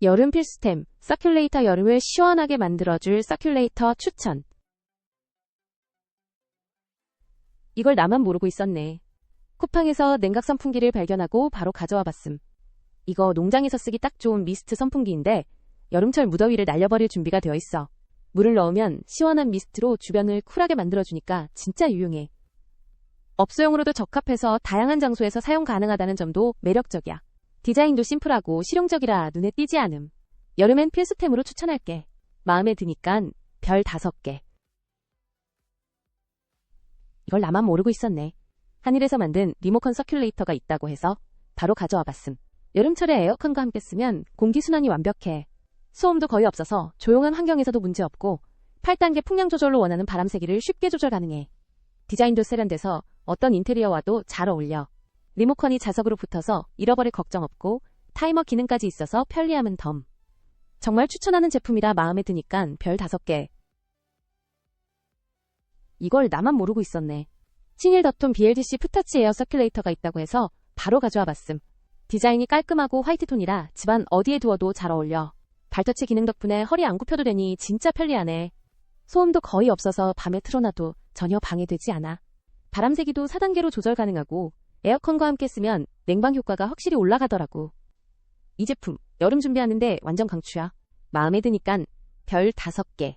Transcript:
여름 필수템, 서큘레이터 여름을 시원하게 만들어줄 서큘레이터 추천. 이걸 나만 모르고 있었네. 쿠팡에서 냉각 선풍기를 발견하고 바로 가져와 봤음. 이거 농장에서 쓰기 딱 좋은 미스트 선풍기인데 여름철 무더위를 날려버릴 준비가 되어 있어. 물을 넣으면 시원한 미스트로 주변을 쿨하게 만들어주니까 진짜 유용해. 업소용으로도 적합해서 다양한 장소에서 사용 가능하다는 점도 매력적이야. 디자인도 심플하고 실용적이라 눈에 띄지 않음. 여름엔 필수템으로 추천할게. 마음에 드니깐 별 5개. 이걸 나만 모르고 있었네. 한일에서 만든 리모컨 서큘레이터가 있다고 해서 바로 가져와 봤음. 여름철에 에어컨과 함께 쓰면 공기순환이 완벽해. 소음도 거의 없어서 조용한 환경에서도 문제없고 8단계 풍량 조절로 원하는 바람 세기를 쉽게 조절 가능해. 디자인도 세련돼서 어떤 인테리어와도 잘 어울려. 리모컨이 자석으로 붙어서 잃어버릴 걱정 없고 타이머 기능까지 있어서 편리함은 덤. 정말 추천하는 제품이라 마음에 드니깐 별 5개. 이걸 나만 모르고 있었네. 친일 더톤 BLDC 푸터치 에어 서큘레이터가 있다고 해서 바로 가져와 봤음. 디자인이 깔끔하고 화이트톤이라 집안 어디에 두어도 잘 어울려. 발터치 기능 덕분에 허리 안 굽혀도 되니 진짜 편리하네. 소음도 거의 없어서 밤에 틀어놔도 전혀 방해되지 않아. 바람 세기도 4단계로 조절 가능하고 에어컨과 함께 쓰면 냉방 효과가 확실히 올라가더라고. 이 제품 여름 준비하는데 완전 강추야. 마음에 드니깐 별 5개.